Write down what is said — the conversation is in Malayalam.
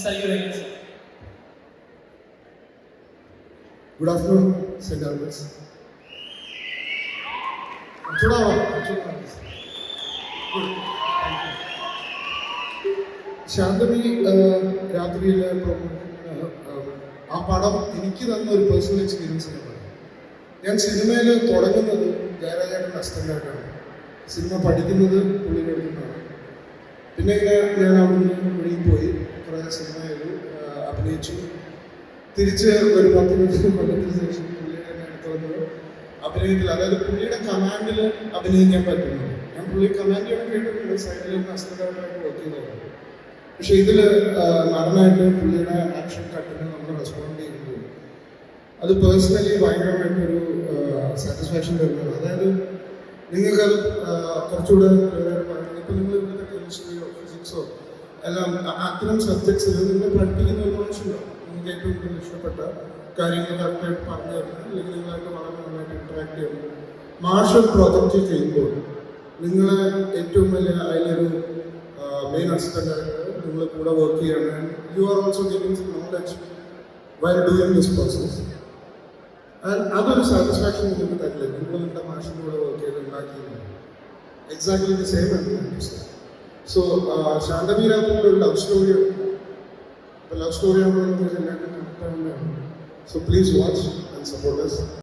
things are you doing? Sir? Good afternoon, St. ശാന്തമി രാത്രിയിലെ ആ പടം എനിക്ക് തന്ന ഒരു പേഴ്സണൽ എക്സ്പീരിയൻസ് എന്ന് ഞാൻ സിനിമയിൽ തുടങ്ങുന്നത് ജയരാജേട്ടൻ അസ്റ്റന്റായിട്ടാണ് സിനിമ പഠിക്കുന്നത് പുള്ളിയുടെ അടുത്താണ് പിന്നെ ഞാൻ അവിടുന്ന് കുറേ സിനിമയിൽ അഭിനയിച്ചു. തിരിച്ച് ഒരു പത്ത് മിനിറ്റ് കൊല്ലത്തിന് ശേഷം പുള്ളിയുടെ തോന്നുന്നത് അഭിനയത്തിൽ അതായത് പുള്ളിയുടെ കമാൻഡിൽ അഭിനയിക്കാൻ പറ്റുന്നു. ഞാൻ പുള്ളി കമാൻഡ് ചെയ്യണം കേട്ടിട്ടുണ്ട് സൈഡിൽ നിന്ന് അസിസ്റ്റന്റായിട്ട് വർക്ക് ചെയ്തതാണ് പക്ഷെ ഇതിൽ നടനായിട്ട് പുള്ളിയുടെ ആക്ഷൻ കട്ടിന് നമ്മൾ റെസ്പോണ്ട് ചെയ്യുന്നത് അത് പേഴ്സണലി ഭയങ്കരമായിട്ടൊരു സാറ്റിസ്ഫാക്ഷൻ തരുന്നത് അതായത് നിങ്ങൾക്കത് അത് കുറച്ചുകൂടെ അത്തരം സബ്ജക്ട്സിൽ നിങ്ങൾ പഠിപ്പിക്കുന്ന ഒരു മനുഷ്യരുണ്ടാവും നിങ്ങൾക്ക് ഏറ്റവും കൂടുതൽ ഇഷ്ടപ്പെട്ട കാര്യങ്ങൾ കറക്റ്റായിട്ട് പറഞ്ഞു തരുന്നത് അല്ലെങ്കിൽ നിങ്ങളായിട്ട് വളരെ നന്നായിട്ട് ഇൻട്രാക്ട് ചെയ്യുന്നത് മാർഷൽ പ്രോജക്റ്റ് ചെയ്യുമ്പോൾ നിങ്ങൾ ഏറ്റവും വലിയ അതിലൊരു മെയിൻ അസിസ്റ്റന്റ് നിങ്ങൾ കൂടെ വർക്ക് ചെയ്യണം you are also getting knowledge why doing this process അതൊരു സാറ്റിസ്ഫാക്ഷൻ നിങ്ങൾക്ക് തരില്ല. നിങ്ങൾ നിങ്ങളുടെ മാഷിന്റെ കൂടെ വർക്ക് ചെയ്ത് ഉണ്ടാക്കിയിരുന്നു എക്സാക്ട്ലി ദ സെയിം ആണ് സോ ശാന്തവീരാത്തിൻ്റെ ഒരു ലവ് സ്റ്റോറി ലവ് സ്റ്റോറി ആകുമ്പോൾ നമുക്ക് എല്ലാവർക്കും കണക്ട് ആവുന്നതാണ് so please watch and support us